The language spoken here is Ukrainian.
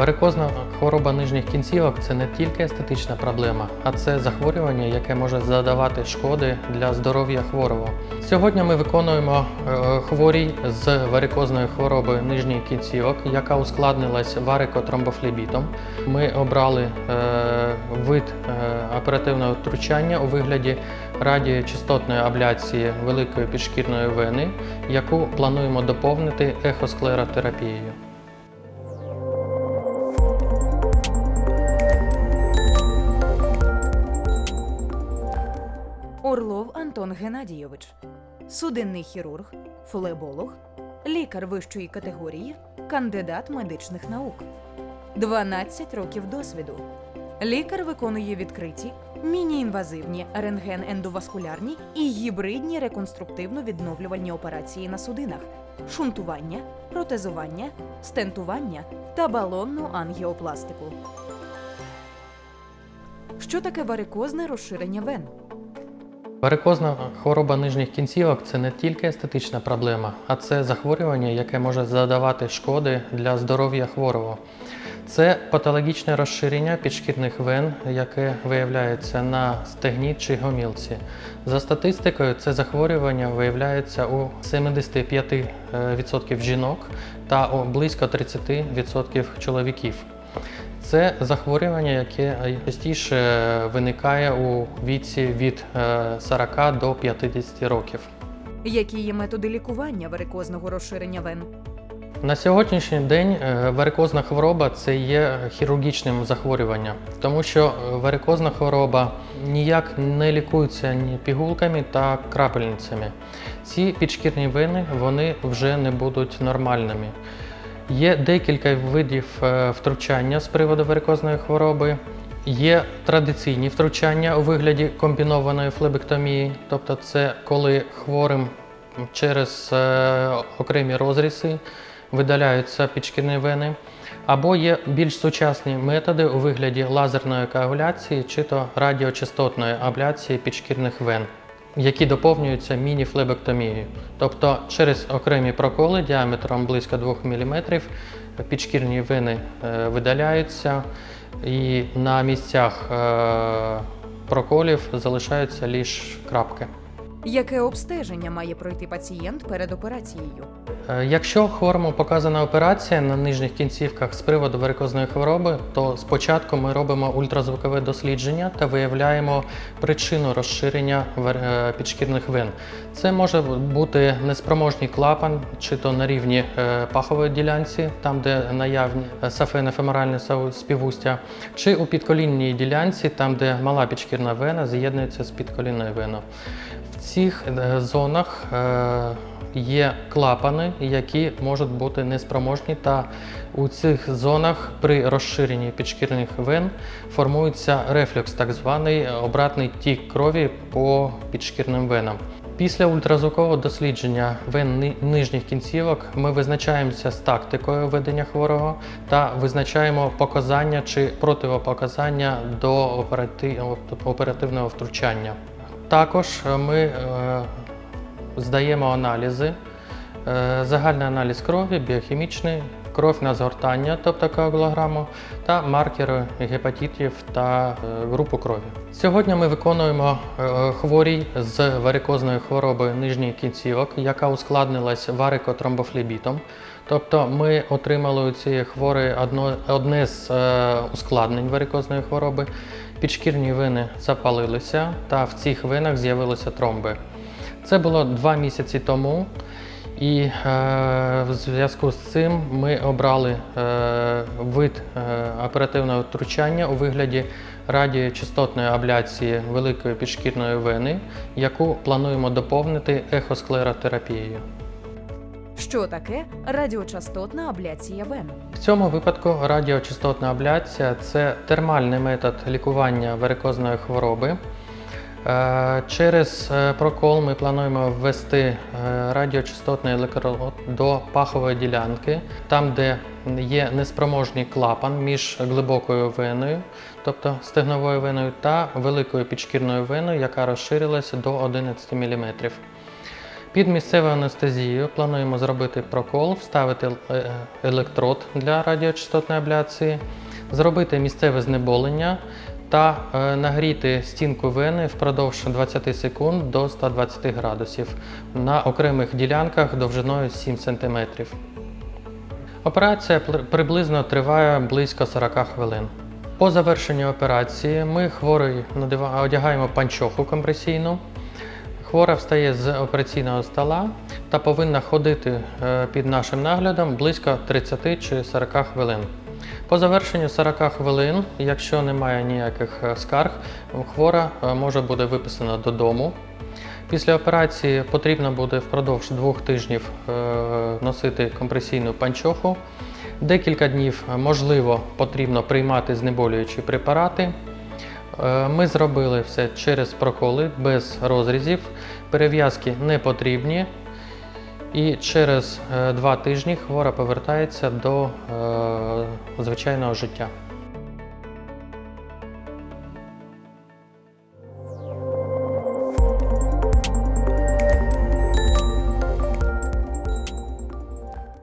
Варикозна хвороба нижніх кінцівок це не тільки естетична проблема, а це захворювання, яке може задавати шкоди для здоров'я хворого. Сьогодні ми виконуємо е, хворій з варикозною хворобою нижніх кінцівок, яка ускладнилась варикотромбофлебітом. Ми обрали е, вид е, оперативного втручання у вигляді радіочастотної абляції великої підшкірної вени, яку плануємо доповнити ехосклеротерапією. Орлов Антон Геннадійович, судинний хірург, флеболог, лікар вищої категорії, кандидат медичних наук, 12 років досвіду. Лікар виконує відкриті, міні-інвазивні рентген-ендоваскулярні і гібридні реконструктивно-відновлювальні операції на судинах, шунтування, протезування, стентування та балонну ангіопластику. Що таке варикозне розширення вен? Варикозна хвороба нижніх кінцівок це не тільки естетична проблема, а це захворювання, яке може задавати шкоди для здоров'я хворого. Це патологічне розширення підшкірних вен, яке виявляється на стегні чи гомілці. За статистикою, це захворювання виявляється у 75% жінок та у близько 30% чоловіків. Це захворювання, яке частіше виникає у віці від е, 40 до 50 років. Які є методи лікування варикозного розширення вен? На сьогоднішній день е, варикозна хвороба це є хірургічним захворюванням, тому що е, варикозна хвороба ніяк не лікується ні пігулками та крапельницями. Ці підшкірні вени вони вже не будуть нормальними. Є декілька видів е, втручання з приводу варикозної хвороби. Є традиційні втручання у вигляді комбінованої флебектомії, тобто це коли хворим через е, окремі розрізи видаляються підшкірні вени. Або є більш сучасні методи у вигляді лазерної коагуляції чи то радіочастотної абляції підшкірних вен, які доповнюються міні-флебектомією. Тобто через окремі проколи діаметром близько 2 мм підшкірні вени е, видаляються і на місцях е, проколів залишаються лише крапки. Яке обстеження має пройти пацієнт перед операцією? Е, Якщо хворому показана операція на нижніх кінцівках з приводу варикозної хвороби, то спочатку ми робимо ультразвукове дослідження та виявляємо причину розширення е, підшкірних вен. Це може бути неспроможний клапан, чи то на рівні е, пахової ділянці, там де наявні сафено-феморальне співустя, чи у підколінній ділянці, там де мала підшкірна вена з'єднується з підколінною веною. В цих е, зонах е, є клапани, які можуть бути неспроможні, та у цих зонах при розширенні підшкірних вен формується рефлюкс, так званий обратний тік крові по підшкірним венам. Після ультразвукового дослідження вен нижніх кінцівок ми визначаємося з тактикою ведення хворого та визначаємо показання чи противопоказання до операти- оперативного втручання. Також ми е, здаємо аналізи, е, загальний аналіз крові, біохімічний, кров на згортання, тобто коагулограму, та маркери гепатитів та е, групу крові. Сьогодні ми виконуємо е, хворій з варикозною хворобою нижніх кінцівок, яка ускладнилась варикотромбофлебітом. Тобто ми отримали у цієї хворої одно, одне з е, ускладнень варикозної хвороби. Підшкірні вени запалилися, та в цих венах з'явилися тромби. Це було два місяці тому, і е, в зв'язку з цим ми обрали е, вид е, оперативного втручання у вигляді радіочастотної абляції великої підшкірної вени, яку плануємо доповнити ехосклеротерапією. Що таке радіочастотна абляція вен? В цьому випадку радіочастотна абляція це термальний метод лікування варикозної хвороби. Е, Через е, прокол ми плануємо ввести е, радіочастотний електрод до пахової ділянки, там, де є неспроможний клапан між глибокою веною, тобто стегновою веною, та великою підшкірною веною, яка розширилася до 11 мм. Під місцевою анестезією плануємо зробити прокол, вставити електрод для радіочастотної абляції, зробити місцеве знеболення та е, нагріти стінку вени впродовж 20 секунд до 120 градусів на окремих ділянках довжиною 7 см. Операція приблизно триває близько 40 хвилин. По завершенню операції ми хворий одягаємо панчоху компресійну. Хвора встає з операційного стола та повинна ходити е, під нашим наглядом близько 30 чи 40 хвилин. По завершенню 40 хвилин, якщо немає ніяких е, скарг, хвора е, може бути виписана додому. Після операції потрібно буде впродовж двох тижнів е, носити компресійну панчоху. Декілька днів, можливо, потрібно приймати знеболюючі препарати. Ми зробили все через проколи, без розрізів. Перев'язки не потрібні. І через е, два тижні хвора повертається до е, звичайного життя.